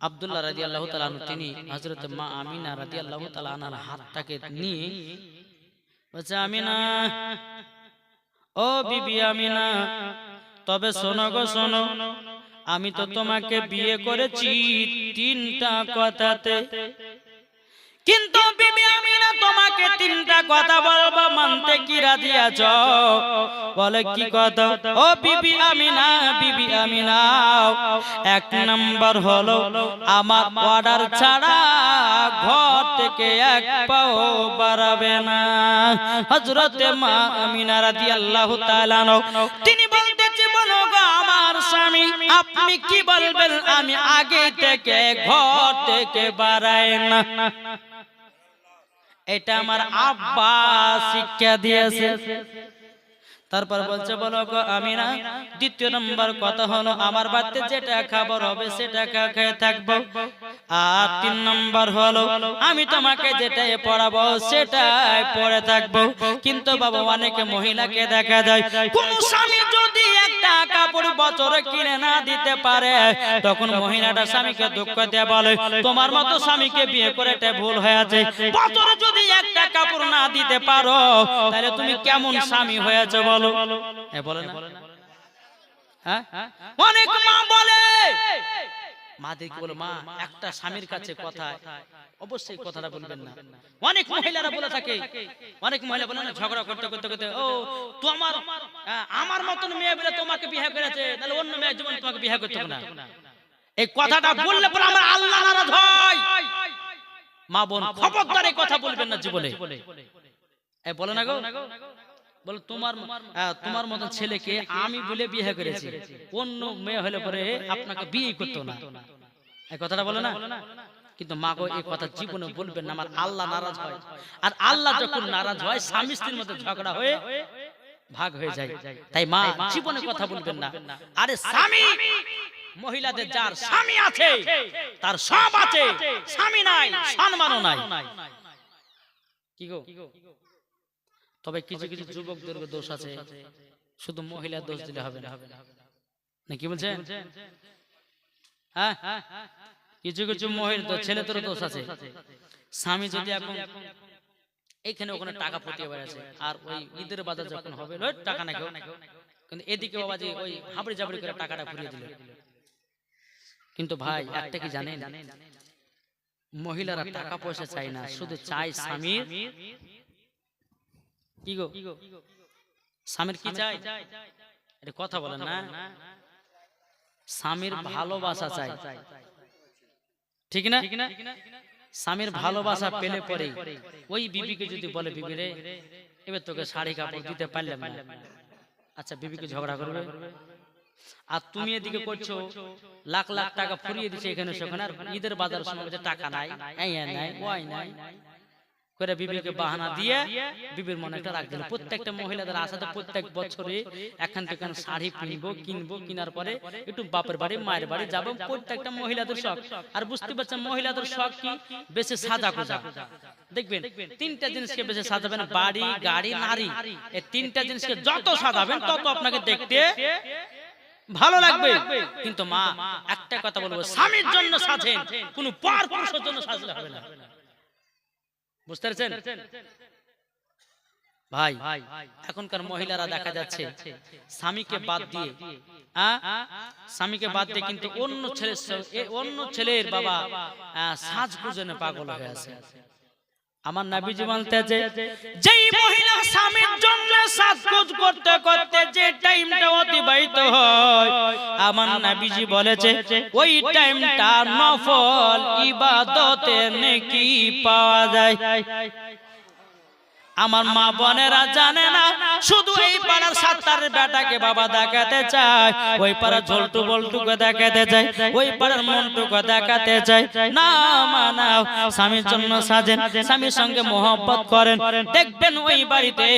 আব্দুল্লাহ রাজি আল্লাহ তালান তিনি হজরত মা আমিনা রাজি আল্লাহ তালানার হাতটাকে নিয়ে বলছে আমিনা ও বিবি আমিনা তবে শোনো গো শোনো আমি তো তোমাকে বিয়ে করেছি তিনটা কথাতে। কিন্তু বিবি আমিনা, তোমাকে তিনটা কথা বলব, মানতে কি রাজি আছো? বলে কি কথা? ও বিবি আমিনা বিবি আমিনা, এক নাম্বার হলো আমার অর্ডার ছাড়া ঘর থেকে এক পাও বাড়াবে না। হযরতে মা আমিনা রাদিয়াল্লাহু তাআলা তিনি বলতেছে বলো গো স্বামী আপনি কি বলবেন? আমি আগে থেকে ঘর থেকে বাড়াই না। এটা আমার আব্বা শিক্ষা দিয়েছে। তারপর বলছে, বলো আমি না দ্বিতীয় নম্বর কথা হলো, আমার বাড়িতে যেটা খাবার হবে সেটা খেয়ে থাকব। আর তিন নম্বর হলো, আমি তোমাকে যেটাই পড়াবো সেটাই পড়ে থাকব। কিন্তু বাবা, অনেকে মহিলাকে দেখা যায়, কোন না দিতে পারে, তখন মহিলাটা স্বামীকে দুঃখ তোমার মতো স্বামীকে বিয়ে করে ভুল হয়েছে যদি একটা কাপড় না দিতে পারো, তাহলে তুমি কেমন স্বামী হয়েছে বলো? এ বলে না। হ্যাঁ? অনেক মা বলে। মাদেরকে বলো। মা একটা স্বামীর কাছে কথা অবশ্যই কথাটা বলবেন না। অনেক মহিলারা বলে থাকে অনেক মহিলা বলে না ঝগড়া করতে করতে করতে ও তোমার আমার মতন মেয়ে বলে তোমাকে বিয়ে করেছে তাহলে অন্য মেয়ে জীবন তোমাকে বিয়ে করতে না। এই কথাটা বললে পরে আমার আল্লাহ নারাজ হয় মা বোন খবরদার এই কথা বলবেন না জীবনে। এই বলে না গো। বলে তোমার তোমার মতো ছেলেকে আমি বলে বিয়ে করেছি। অন্য মেয়ে হলে পরে আপনাকে বিয়ে করতো না। এই কথাটা বলে না? কিন্তু মা গো এই কথা জীবনে বলবেন না আমার আল্লাহ নারাজ হয়। আর আল্লাহ যখন নারাজ হয় স্বামী স্ত্রীর মধ্যে ঝগড়া হয়ে ভাগ হয়ে যায়। তাই মা জীবনে কথা বলবেন না। আরে স্বামী মহিলাদের যার স্বামী আছে তার সব আছে। স্বামী নাই সম্মানও নাই। কি গো? তবে কিছু কিছু যুবকদের দোষ আছে। শুধু মহিলার দোষ দিলে হবে না। না। কি বলছেন? হ্যাঁ? কিছু কিছু মহিলা ছেলেদের দোষ আছে। স্বামী যদি এখন এইখানে ওখানে টাকা পটিয়ে বেড়াচ্ছে। আর ওই ঈদের বাজার যখন হবে টাকা না কেউ কিন্তু এদিকে বাবা যে ওই হাবড়ি জাবড়ি করে টাকাটা ঘুরিয়ে দিল। কিন্তু ভাই একটা কি জানেন? মহিলারা টাকা পয়সা চায় না শুধু চায় স্বামীর কি গো? স্বামীর কি চাই? এটা কথা বলেন না। স্বামীর ভালোবাসা চাই। ঠিক না? স্বামীর ভালোবাসা পেলে পরে ওই বিবিকে যদি বলে বিবি রে এবার তোকে শাড়ি কাপড় দিতে পারলাম না। আচ্ছা বিবিকে ঝগড়া করবে? আর তুমি এদিকে করছ লাখ লাখ টাকা ফুরিয়ে দিচ্ছে এখানে সেখানে আর ঈদের বাজার সময় টাকা নাই। নাই। ওই নাই। করে বিবিকে বাহানা দিয়ে বিবির মনে একটা রাখ দিল। প্রত্যেকটা মহিলাদের আশাতে প্রত্যেক বছরে এখান থেকে শাড়ি কিনবো কিনবো কেনার পরে একটু বাপের বাড়ি মায়ের বাড়ি যাব। প্রত্যেকটা মহিলাদের শখ। আর বুঝতে পারছেন মহিলাদের শখ কি? বেশি সাজা খোঁজা দেখবেন তিনটা জিনিসকে বেশি সাজাবেন। বাড়ি গাড়ি নারী। এই তিনটা জিনিসকে যত সাজাবেন তত আপনাকে দেখতে ভালো লাগবে। কিন্তু মা একটা কথা বলব স্বামীর জন্য সাজেন কোন পর পুরুষের জন্য সাজলে হবে না বুঝতে পারছেন ভাই এখনকার মহিলারা দেখা যাচ্ছে স্বামীকে বাদ দিয়ে? স্বামীকে বাদ দিয়ে কিন্তু অন্য ছেলের অন্য ছেলের বাবা সাজ পুজনে পাগল হয়ে আছে। আমার নাবিজি বলতেছে যেই মহিলা স্বামীর জন্য সাজগোজ করতে করতে যে টাইমটা অতিবাহিত হয় আমার নাবিজি বলেছে ওই টাইমটা নফল ইবাদতে নেকি পাওয়া যায়। আমার মা বোনেরা জানে না শুধু এই পাড়ার সাত্তার বেটাকে বাবা দেখাতে চায় ওই পাড়ার ঝোলটু বল্টুকে দেখাতে চায় ওই পাড়ার মন্টুকে দেখাতে চায়। না মানাও স্বামীর জন্য সাজেন স্বামীর সঙ্গে মোহব্বত করেন। দেখবেন ওই বাড়িতে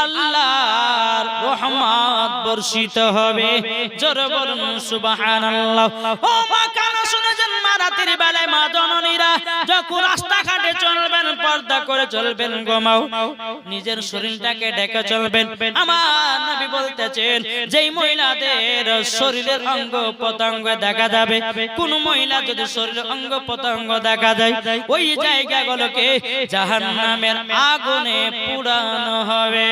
আল্লাহর রহমত বর্ষিত হবে। জোরে বলুন সুবহানাল্লাহ। ও মা কানা শুনেছেন মা বেলায় মা জননীরা যখন রাস্তাঘাটে চলবেন, পর্দা করে চলবেন গোমাও নিজের শরীরটাকে ডেকে চলবেন। আমার নবী বলতেছেন, যেই মহিলাদের শরীরের অঙ্গ প্রত্যঙ্গ দেখা যাবে, কোন মহিলা যদি শরীরের অঙ্গ প্রত্যঙ্গ দেখা যায়, ওই জায়গাগুলোকে জাহান্নামের আগুনে পুরানো হবে।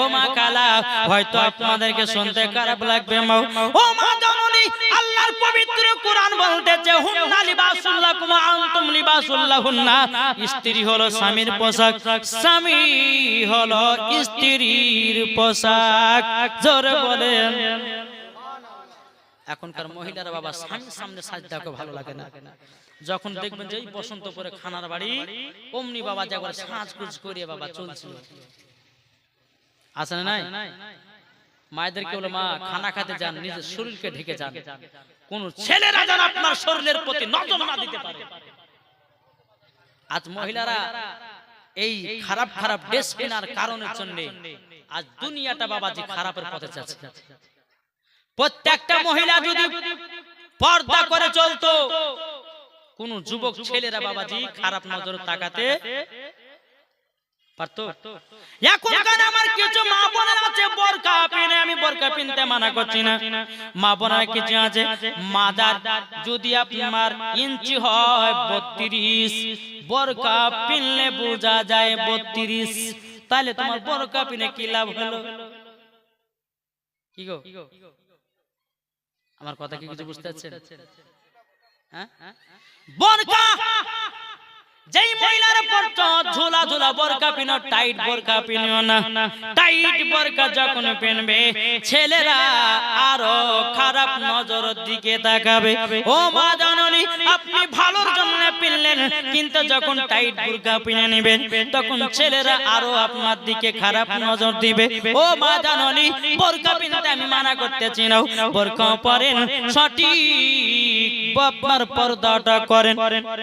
ও মা কালা, হয়তো আপনাদেরকে শুনতে খারাপ লাগবে মা। ও মা জননী, আল্লাহর পবিত্র কোরআন বলতেছে হুন্না লিবাসুল্লাহ কুমা আনতুম লিবাসুল্লাহ হুন্না স্ত্রী হলো স্বামীর পোশাক, স্বামী হলো স্ত্রীর পোশাক। জোরে বলেন। এখনকার মহিলারা বাবা স্বামীর সামনে সাজদাকে ভালো লাগে না। যখন দেখবেন যে বসন্ত পরে খানার বাড়ি, অমনি বাবা যা করে সাজগুজ করিয়ে বাবা চলছিল। আছে না নাই? মায়েদেরকে বলে মা খানা খেতে যান নিজের শরীরকে ঢেকে যান। কোন ছেলেরা যেন আপনার শরীরের প্রতি নজর না দিতে পারে। আজ মহিলারা এই খারাপ খারাপ ড্রেস কেনার কারণের জন্য আজ দুনিয়াটা বাবাজি খারাপের পথে যাচ্ছে। প্রত্যেকটা মহিলা যদি পর্দা করে চলতো কোন যুবক ছেলেরা বাবাজি খারাপ নজর তাকাতে পারতো? এখনকার বোরকা পিনতে মানা করছি না। মা বোনের কিছু আছে? মাদার যদি আপনার ইঞ্চি হয় বত্রিশ বোরকা পিনলে বোঝা যায় বত্রিশ। তাহলে তোমার বোরকা পিনে কি লাভ হলো? কি গো? আমার কথা কি কিছু বুঝতে পারছেন? হ্যাঁ? বোরকা! যেই মহিলার পরতো ঝোলা ঝোলা বোরকা পিনো টাইট বোরকা পিনিও না। টাইট বোরকা যখন পিনবে, ছেলেরা আরও খারাপ নজর দিকে তাকাবে। ও মা জননী, আপনি ভালোর জন্য পিনলেন, কিন্তু যখন টাইট বোরকা পিনে নেবেন, তখন ছেলেরা আরও আপনার দিকে খারাপ নজর দিবে। ও মা জননী, বোরকা পিনতে আমি মানা করতেছি না। বোরকা পরেন, সঠিক আপনার পর্দাটা করেন।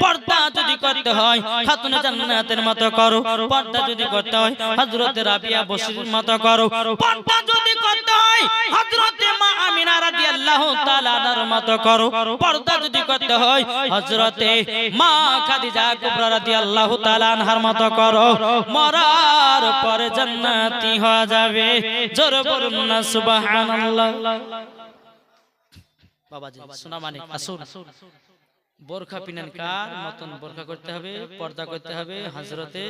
পর্দা যদি করতে হয় খাতুনে জান্নাতের মতো করো। পর্দা যদি করতে হয়, হযরতে রাবিয়া বসির মতো করো। পর্দা যদি করতে হয়, হযরতে মা আমিনা রাদিয়াল্লাহু তাআলা আনহার মতো করো। পর্দা যদি করতে হয়, হযরতে মা খাদিজা কুবরা রাদিয়াল্লাহু তাআলা আনহার মতো করো। মরার পরে জান্নাতি হয়ে যাবে। জোর বলুন না, সুবহানাল্লাহ। বাবাজি সোনা মানিক আসুন। বোরখা পিনেন কার মতন বোরখা করতে হবে পর্দা করতে হবে হাজরতে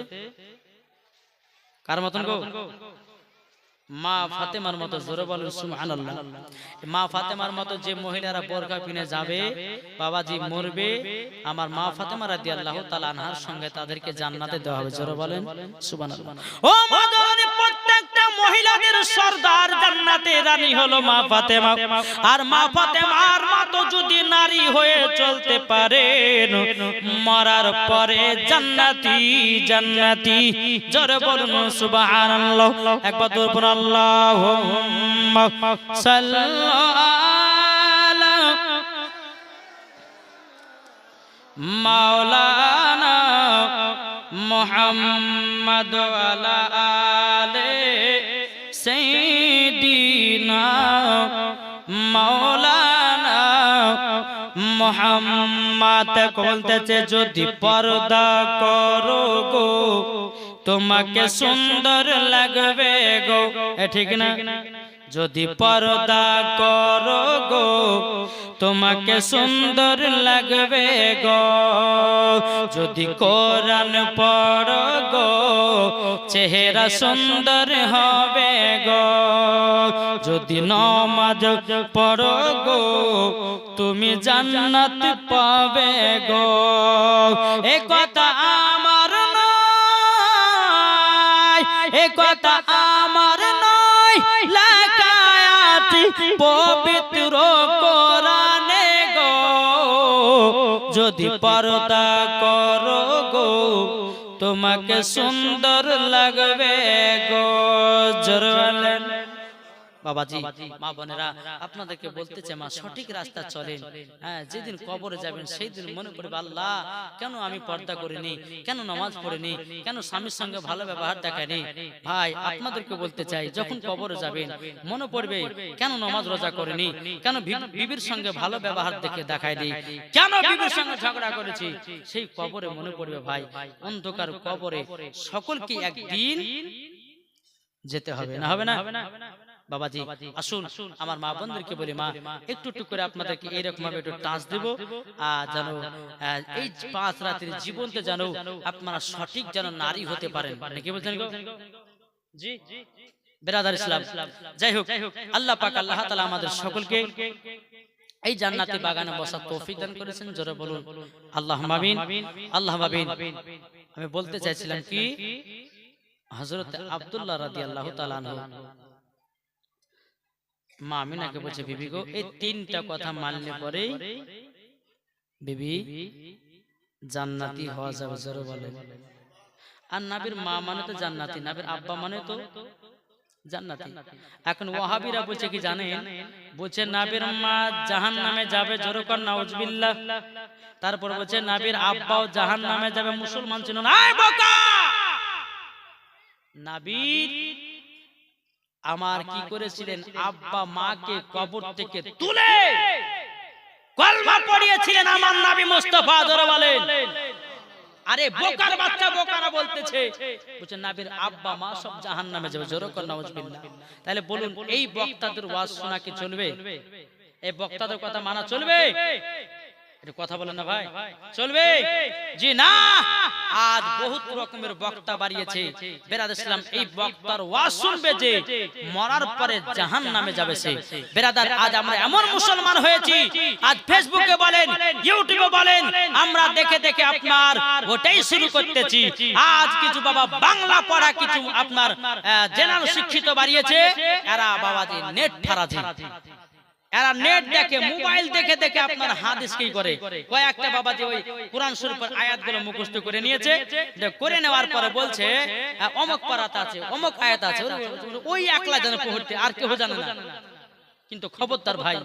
কার মতন গো? মা ফাতেমার মতো জোরে বলেন সুবহানাল্লাহ। মা ফাতেমার মতো যে মহিলারা বোরখা পিনে যাবে বাবাজি মরবে আমার মা ফাতেমা রাদিয়াল্লাহু তাআলা আনহার সঙ্গে তাদেরকে জান্নাতে দেওয়া হবে। জোরে বলেন সুবহানাল্লাহ। ও মাদনী প্রত্যেকটা মহিলাদের সর্দার জান্নাতে রানী হলো মা ফাতেমা। আর মা ফাতেমার মতো যদি নারী হয়ে চলতে পারেন, মরার পরে জান্নাতি জান্নাতি। জোরে বলুন, সুবহানাল্লাহ। একবার দূর পর আল্লাহুম্মা সাল্লাল্লাহু মাওলানা মুহাম্মদ আলে মাওলানা মোহাম্মদ বলতেছে যদি পর্দা করো গো তোমাকে সুন্দর লাগবে গো। ঠিক না? যদি পর্দা করো গো তোমাকে সুন্দর লাগবে গো। যদি কোরআন পড়ো গো চেহারা সুন্দর হবে গো। যদি নমাজ পড়ো গো তুমি জান্নাত পাবে গো। এ কথা আমার নয় এ কথা আমার নয় লাকায়াত পবিত্র কোরআনে। যদি পর্দা করো গো তোমাকে সুন্দর লাগবে গো জরলেন বাবাজি মা বোনেরা আপনাদেরকে বলতে চাই মা সঠিক রাস্তা চলেন। হ্যাঁ যেদিন কবরে যাবেন সেই দিন মনে করবে আল্লাহ কেন আমি পর্দা করিনি? কেন নামাজ পড়িনি? কেন স্বামীর সঙ্গে ভালো ব্যবহার দেখায়নি? ভাই আপনাদেরকে বলতে চাই যখন কবরে যাবেন মনে পড়বে কেন নামাজ রোজা করিনি? কেন বিবির সঙ্গে ভালো ব্যবহার দেখে দেখায়নি? কেন বিবির সঙ্গে ঝগড়া করেছি? সেই কবরে মনে পড়বে ভাই অন্ধকার কবরে সকলকে একদিন যেতে হবে না হবে না বাবাজি আসুন আমার মা বোনদেরকে বলি মা একটু একটু করে আপনাদেরকে এইরকম ভাবে একটু টাচ দেব। আর যেন এই পাঁচ রাতের জীবনতে যেন আপনারা সঠিক যেন নারী হতে পারেন। নাকি বলছেন? জি বেরাদার ইসলাম যাই হোক আল্লাহ পাক আল্লাহ তাআলা আমাদের সকলকে এই জান্নাতি বাগানে বসার তৌফিক দান করেছেন জোরে বলুন। আল্লাহ মাবিন আল্লাহ মাবিন আমি বলতে চাইছিলাম কি? হযরত আব্দুল্লাহ রাদিয়াল্লাহু তাআলা আনহু মা আমিনাকে বলছে, বিবি গো, এই তিনটা কথা মানলে পরে বিবি জান্নাতি হওয়া যাবে, জোরে বলেন। আর নাবির মা মানে তো জান্নাতি, নাবির আব্বা মানে তো জান্নাতি। এখন ওয়াহাবিরা বলছে কি জানেন? বলছে, নাবির মা জাহান নামে যাবে জোরকর নাউজবিল্লাহ। তারপর বলছে, নাবির আব্বাও জাহান নামে যাবে, মুসলমান ছিল না। নাবির আমার কি করেছিলেন? আব্বা মাকে কবর থেকে তুলে কলমা পড়িয়েছিলেন আমার নবী মুস্তাফা ধরে বলেন আরে বোকার বাচ্চা বোকারা বলতেছে। বলছে নাবির আব্বা মা সব জাহান্নামে যাবে। জোরে কর নাউজুবিল্লাহ তাহলে বলুন এই বক্তাদের ওয়াজ শোনা কি চলবে? এই বক্তাদের কথা মানা চলবে? কথা বলেন না ভাই। চলবে? জি না। আজ বহুত রকমের বক্তা বাড়িয়েছে। বেরাদ ইসলাম এই বক্তার ওয়াজ শুনবে যে মরার পরে জাহান নামে যাবে সে। বেরাদার, আজ আমরা এমন মুসলমান হয়েছি। আজ ফেসবুকে বলেন, ইউটিউবে বলেন, আমরা দেখে দেখে আপনার ওটাই শুরু করতেছি। আজ কিছু বাবা বাংলা পড়া কিছু আপনার জেনারেল শিক্ষিত বাড়িয়েছে। এরা বাবাজি নেট ফারাজি। এরা নেট দেখে মোবাইল দেখে দেখে আপনার হাদিস কি করে? কয়েকটা বাবা যে ওই কোরআন শরীফের আয়াতগুলো মুখস্থ করে নিয়েছে। করে নেওয়ার পরে বলছে অমক অমুক পারাত আছে অমক আয়াত আছে। ওই- ওই একলা জানে পড়তে আর কেউ জানে না। কিন্তু খবরদার ভাই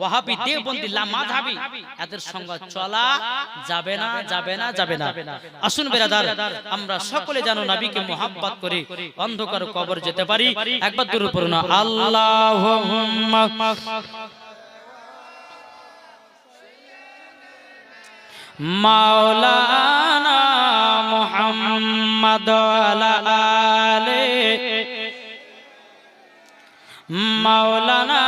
ওয়াহাবি দেববন্দি লামাধাবি এদের সঙ্গে চলা যাবে না যাবে না যাবে না আসুন বেরাদার আমরা সকলে জানো নবীকে মোহাব্বত করে অন্ধকার কবর যেতে পারি। একবার দূর পড়ুন। আল্লাহ মাওলানা মুহাম্মদ আলে। মাওলানা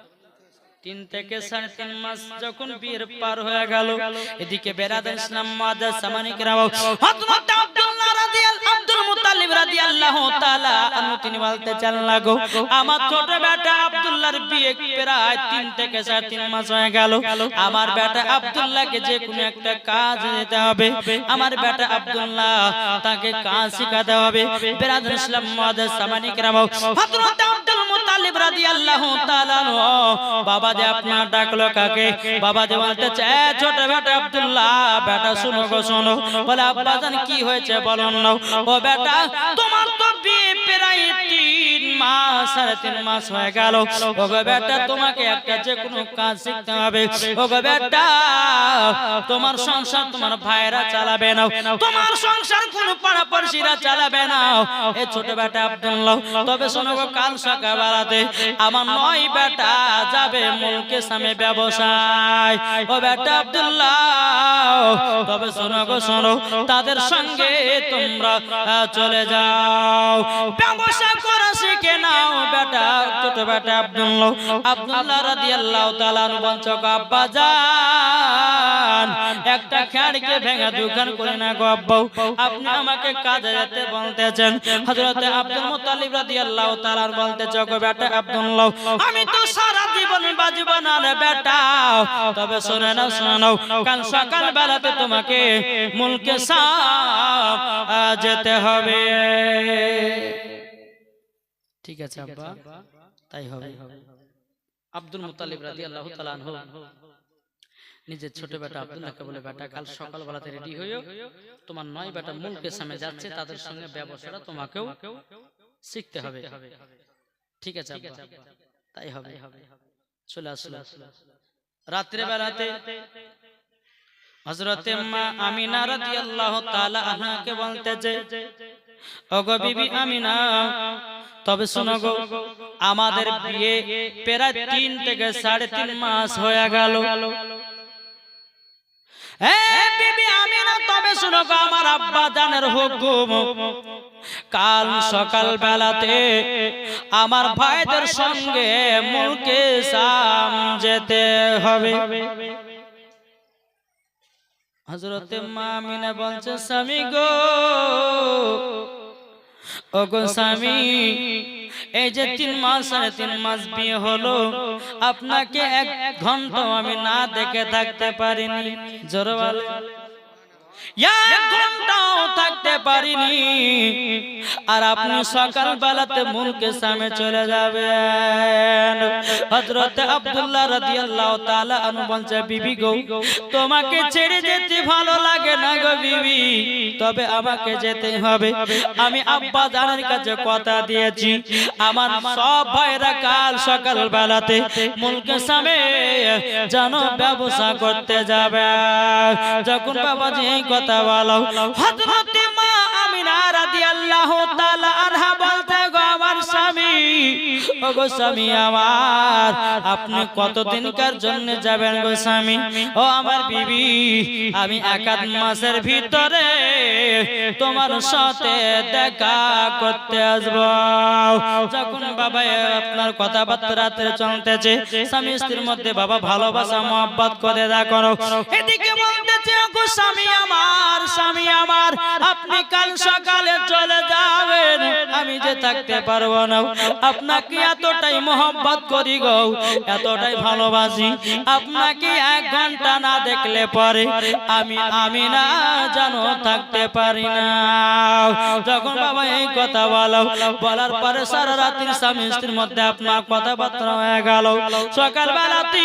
তিন থেকে সাড়ে তিন মাস যখন বিয়ের পার হয়ে গেল এদিকে বেরাদ ইসলাম মাদার সামানিক রাও হযরত আব্দুল্লাহ রাদিয়াল আব্দুল মুত্তালিব রাদিয়াল্লাহু তাআলা আনহু তিনি বলতে চান লাগো আমার ছোট বেটা আব্দুল্লাহর বিয়ে প্রায় তিন থেকে সাড়ে তিন মাস হয়ে গেল। আমার বেটা আব্দুল্লাহকে যে কোনো একটা কাজ দিতে হবে। আমার বেটা আব্দুল্লাহ তাকে কাজ শেখাতে হবে। বেরাদ ইসলাম মাদার সামানিক রাও। হযরত মুত্তালিব রাদিয়াল্লাহু তাআলা বাবা যে আপনার ডাকলো কাকে? বাবা যে বলতে চায় ছোট বেটা আব্দুল্লাহ, বেটা শুনো গো, শোনো। বলে, আব্বাজান, কি হয়েছে বলো না ও বেটা, তোমার মাস সাড়ে তিন মাস হয়ে গেল। বেটা তোমাকে একটা যে কোনো কাজ শিখতে হবে। বেটা তোমার সংসার তোমার ভাইরা চালাবে না। তোমার সংসার কোন পাড়া পড়শিরা চালাবে না। এ ছোট বেটা তবে শোনো কাল সকালবেলাতে আমার নয় বেটা যাবে মুলকে ব্যবসায়। ও বেটা আব্দুল্লাহ, তবে শোনো গো, শোনো, তাদের সঙ্গে তোমরা চলে যাও। ব্যবসা একটা খেড়কে ভেঙে দোকান করে না গো আব্বা। আপনি আমাকে কাজে যেতে বলতেছেন। হযরতে আব্দুল মুত্তালিব রাদিয়াল্লাহু তাআলা বলতেছে, গো বেটা আব্দুল্লাহ, আমি তো সারা জীবন বাজব না রে বেটা। তবে শুনে নাও শুনে নাও, কাল সকাল বেলাতে তোমাকে মুলকে সাপ যেতে হবে। ঠিক আছে আব্বা। তাই হবে। আব্দুল মুতালিব তাআলা আনহু। নিজের ছোট বেটা আব্দুল্লাহকে বলে বেটা কাল সকালবেলাতে রেডি হইও। তোমার নয় বেটা মুলকের সামনে যাচ্ছে তাদের সঙ্গে ব্যবসাটা তোমাকেও শিখতে হবে। ঠিক আছে তাই হবে। চলে আসলো। রাত্রে বেলাতে হযরতে মা আমিনা রাদিয়াল্লাহু তাআলা আনহাকে বলতেছে ওগো বিবি আমিনা তবে শোনো গো, আমাদের বিয়ে প্রায় তিন থেকে সাড়ে তিন মাস হয়ে গেল। তবে শোনো আমার হুকুম কাল আমার ভাইদের সঙ্গে সাম যেতে হবে। হজরতে মামিনা বলছে, স্বামী গো ও গো স্বামী এই যে তিন মাস সাড়ে তিন মাস বিয়ে হলো আপনাকে এক ঘণ্টা আমি না দেখে থাকতে পারিনি। জোরে বলে এক ঘন্টাও থাকতে পারিনি। আর আপনি সকাল বেলাতে মুলকে সামনে চলে যাবেন। হযরত আব্দুল্লাহ রাদিয়াল্লাহু তাআলা আনহু বলছে বিবি গো তোমাকে ছেড়ে যেতে ভালো লাগে না গো বিবি। তবে আমাকে যেতে হবে। আমি আব্বা জানের কাছে কথা দিয়েছি। আমার সব ভাইরা কাল সকাল বেলাতে মুলকে সামনে যেন ব্যবসা করতে যাবে। যখন বাবাজি কথা বলো। হজরতে মা আমিনা রাদিয়াল্লাহু তাআলা আনহা বলতে ও গো স্বামী আমার আপনি কতদিনকার জন্য যাবেন গো স্বামী? ও আমার বিবি আমি একাধ মাসের ভিতরে তোমার সাথে দেখা করতে আসব। যখন বাবা আপনার কথাবার্তা রাত্রে চলতেছে স্বামী স্ত্রীর মধ্যে বাবা ভালোবাসা মহব্বত করে দেখো এদিকে বলতেছে ও গো স্বামী আমার স্বামী আমার আপনি কাল সকালে চলে যাবেন। আমি যে থাকতে পারব না। আপনাকে এতটাই মোহব্বত করি গো, এতটাই ভালোবাসি। আপনাকে এক ঘণ্টা না দেখলে পরে আমি আমি না জানো থাকতে পারি না। যখন বাবা এই কথা বলো, বলার পরে সারা রাত্রি স্বামী স্ত্রীর মধ্যে আপনার কথাবার্তা হয়ে গেল। সকাল বেলাতে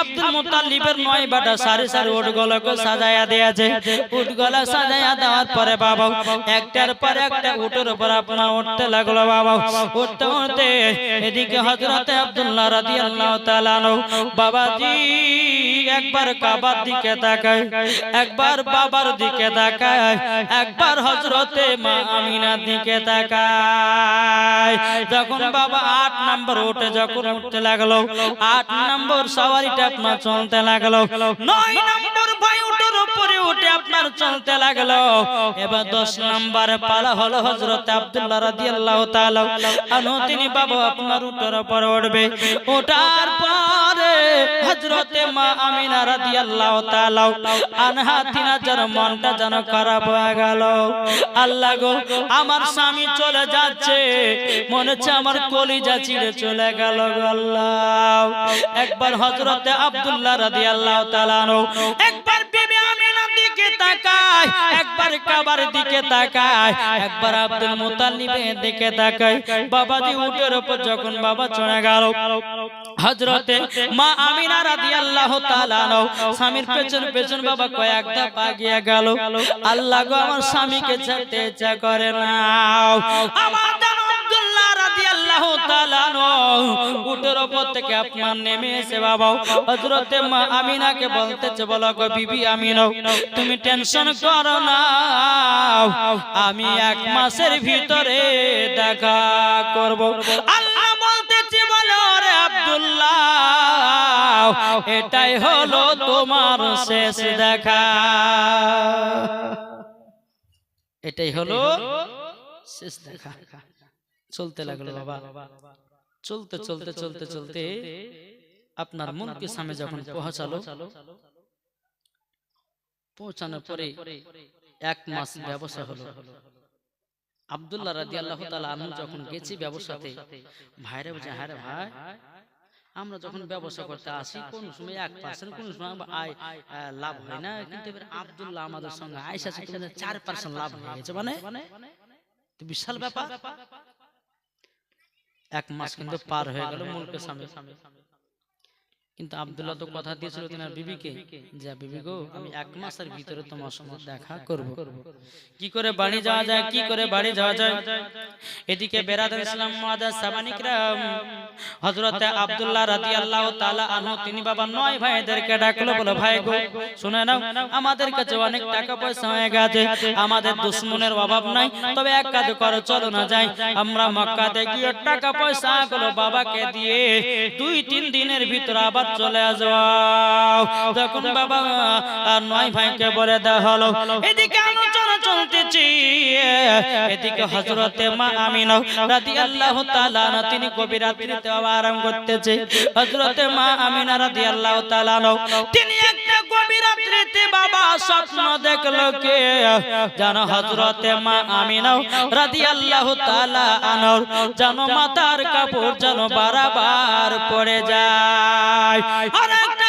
আব্দুল মুতাল্লিবের নয় বাটা সারি সারি উঠ গলাকে সাজাইয়া দিয়েছে। উঠ গলা সাজাইয়া দেওয়ার পরে বাবা, একটার পর একটা উটের উপর আপনার উঠতে লাগল বাবা। উঠতে উঠতে এদিকে হজরতে আব্দুল্লাহ তাআলা আনহু, বাবাজি একবার কাবার দিকে তাকায়, একবার বাবার দিকে তাকায়, একবার হজরতে মা আমিনার দিকে তাকায়। যখন বাবা আট নম্বর উঠে যখন উঠতে লাগল, আট নম্বর সওয়ারিটা আপনার চলতে লাগল, নয় নম্বর ভাই উঠোর উপরে উঠে আপনার চলতে লাগল। এবার দশ নম্বর পালা হলো হজরত আব্দুল্লাহ তাআলা আনহু, তিনি বাবা আপনার উঠোর উপর উঠবে। ওঠার পরে হজরতে মা আমিনা রাদিয়াল্লাহু তাআলা আনহা তিনাজার মনটা যেন খারাপ হয়ে গেল। আল্লাহ গো, আমার স্বামী চলে যাচ্ছে। মনে হচ্ছে আমার কলিজা চিড়ে চলে গেল আল্লাহ। একবার হজরতে আব্দুল্লাহ রাদিয়াল্লাহু তাআলা একবার বিবি আমিনার দিকে তাকায়, একবার কাবার দিকে তাকায়, একবার আব্দুল মুতাল্লিবের দিকে তাকায়। বাবাজি উটের উপর যখন বাবা চড়ে গেল হজরতে মা আমিনা রাদিয়াল্লাহু তাআলা আনহু, স্বামীর পেছন পেছন বাবা কয়েক ধাপ আগিয়ে গেল। আল্লাহ গো, আমার স্বামীকে ছাড়তে ইচ্ছা করো না। আমি এক মাসের ভিতরে দেখা করব। এটাই হলো তোমার শেষ দেখা। এটাই হলো শেষ দেখা। চলতে লাগল বাবা। চলতে চলতে চলতে চলতে আপনার মুলকের সামনে যখন পৌঁছালো, পৌঁছানোর পরে এক মাস ব্যবসা হলো। আব্দুল্লাহ রাদি আল্লাহ তালা আনহু যখন গেছি ব্যবসাতে, ভাইরা বলছে হ্যাঁ ভাই আমরা যখন ব্যবসা করতে আসি কোন সময় এক পার্সেন্ট কোন সময় আয় লাভ হয় না। কিন্তু এবার আবদুল্লাহ আমাদের সঙ্গে আয়সা সেখানে চার পার্সেন্ট লাভ হয়ে গেছে। মানে বিশাল ব্যাপার। এক মাস কিন্তু পার হয়ে গেল সামনে সামনে কিন্তু আব্দুল্লাহ তো কথা দিয়েছিল তোমার বিবিকে যে বিবি গো আমি এক মাসের ভিতরে তোমার সঙ্গে দেখা করব। কি করে বাড়ি যাওয়া যায় কি করে বাড়ি যাওয়া যায়? এদিকে বেরাদ ইসলাম মুআদ্দাস সাবানিকরাম হযরতে আব্দুল্লাহ রাদিয়াল্লাহু তাআলা আনহু তিনি বাবা নয় ভাইদেরকে ডাকলো বলে ভাই গো শুনে নাও আমাদের কাছে অনেক টাকা পয়সা হয়ে গেছে আমাদের দুশ্মনের অভাব নাই তবে এক কাজ করো চলো না যাই আমরা মক্কাতে গিয়ে টাকা পয়সা গুলো বাবাকে দিয়ে দুই তিন দিনের ভিতর আবার চলে যাও। তখন বাবা আর নয় ভাইকে বলে দেওয়া হলো, এদিকে আলোচনা চলতেছি। এদিকে হজরতে মা আমিনা রাদিয়াল্লাহু তাআলা না তিনি কবিরাত্রিতে রাত্রিতে আরাম করতেছে। হজরতে মা আমিনা রাদিয়াল্লাহু তাআলা তিনি একটা গভীর রাত্রিতে বাবা স্বপ্ন দেখল কে? জানো হজরতে মা আমিনা রাদিয়াল্লাহু তাআলা আনর জানো মাতার কাপড় জানো বারবার পড়ে যায়। আর একটা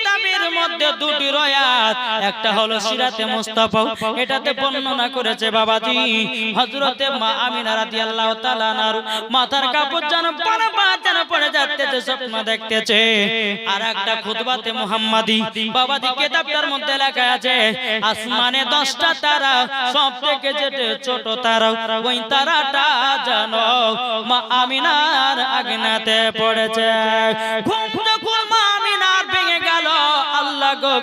দুটি রয়াত, একটা হলো সিরাতে মুস্তাফা এটাতে বর্ণনা করেছে বাবাজি হযরতে মা আমিনা রাদিয়াল্লাহু তাআলা মাথার কাপড় যেন বারবার যেন পড়ে যাচ্ছে স্বপ্ন দেখতেছে। আর একটা খুতবাতে মুহাম্মাদি, বাবাজি কিতাবটার মধ্যে লেখা আছে, আসমানে দশটা তারা, সব থেকে ছোট তারা, ওই তারাটা জানো মা আমিনার আগনাতে পড়েছে। ঘুম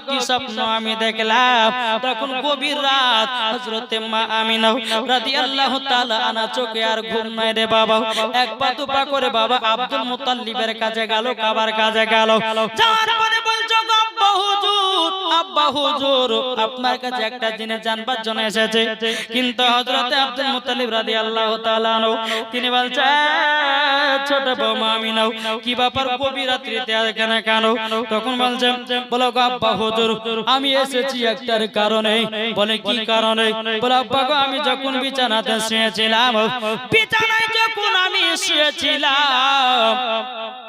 কি স্বপ্ন আমি দেখলাম। তখন গভীর রাত হযরতে মা আমিনা রাদিয়াল্লাহু তাআলা আনা চোখে আর ঘুম নাই রে বাবা। এক পা দুপা করে বাবা আব্দুল মুতাল্লিবের কাজে গেল, কাবার কাজে গেল। যাওয়ার হুজুর আমি এসেছি একটার কারণে। বলে, কি কারণে? বলে, আব্বা গো, আমি যখন বিছানাতে শুয়েছিলাম, বিছানায় যখন আমি শুয়েছিলাম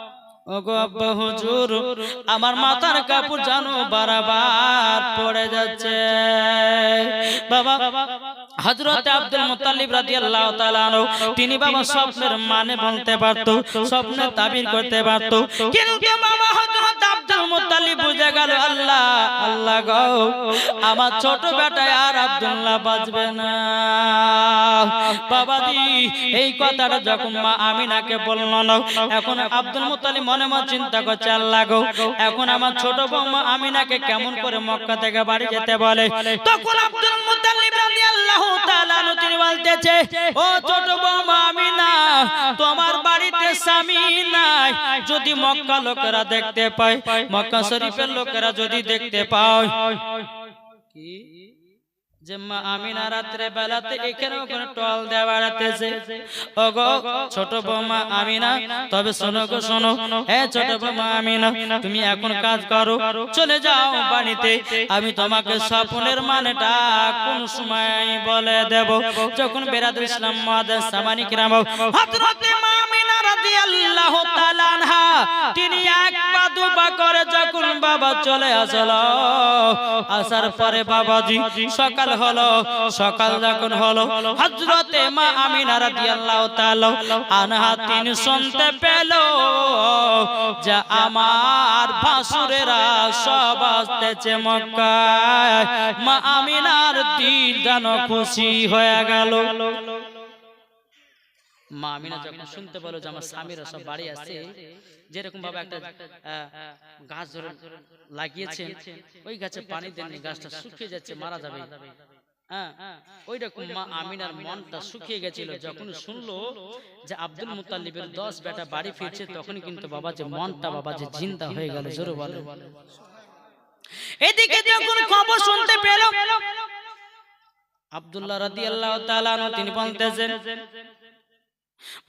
ওগো আব্বা হুজুর আমার মাথার কাপড় জানো বারাবার পড়ে যাচ্ছে। বাবা হযরত আব্দুল মুত্তালিব রাদিয়াল্লাহু তাআলা আনহু তিনি বাবা স্বপ্নের মানে বলতে পারতো স্বপ্নে তাবির করতে পারতো। কিন্তু বাবা হযরত এখন আমার ছোট বৌমা আমিনাকে কেমন করে মক্কা থেকে বাড়ি যেতে বলে? তখন আব্দুল তিনি বলতেছে, ও ছোট বৌমা আমিনা, তোমার বাড়িতে স্বামী নাই। যদি মক্কা লোকেরা দেখতে পায় মক্কা শরীফের লোকেরা যদি দেখতে পায়। কি? তুমি এখন কাজ করো। চলে যাও বাড়িতে। আমি তোমাকে স্বপ্নের মানেটা কোন সময় বলে দেব। যখন বেরাদুল ইসলাম মাদাস সামানি কিরাম হযরতে মা আমিনা রাদিয়াল্লাহু তাআলা আনহা, তিনি করে যখন বাবা চলে আসলো, আসার পরে বাবাজি সকাল হলো, সকাল যখন হলো, হযরতে মা আমিনা রাদিয়াল্লাহু তাআলা আনহা তিনি শুনতে পেল যা আমার ভাসুরেরা সব আসতেছে মক্কায়। মা আমিনার তিন যেন খুশি হয়ে গেল। মা আমিনা যখন শুনতে পেল যে আমার স্বামীরা সব বাড়ি আসছে যেরকম ভাবে একটা গাছ ধরে লাগিয়েছেন ওই গাছে পানি দেননি গাছটা শুকিয়ে যাচ্ছে মারা যাবে। মা আমিনার মনটা শুকিয়ে গেছিল যখন শুনলো যে আব্দুল মুতাল্লিবের দশ বেটা বাড়ি ফিরছে তখন কিন্তু বাবা যে মনটা বাবা যে জিন্দা হয়ে গেল জোরে বলে এদিকে যখন খবর শুনতে পেল আব্দুল্লাহ রাদিয়াল্লাহু তাআলা আনহু তিনি বলতেছেন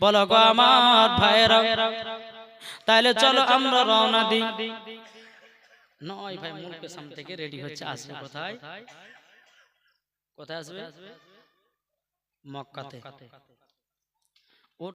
বলো গো আমার ভাইরা তাহলে চলো আমরা রওনা দিই। নয় ভাই মুলকের সামনে থেকে রেডি হচ্ছে আসবে কোথায়? কোথায় আসবে? মক্কাতে।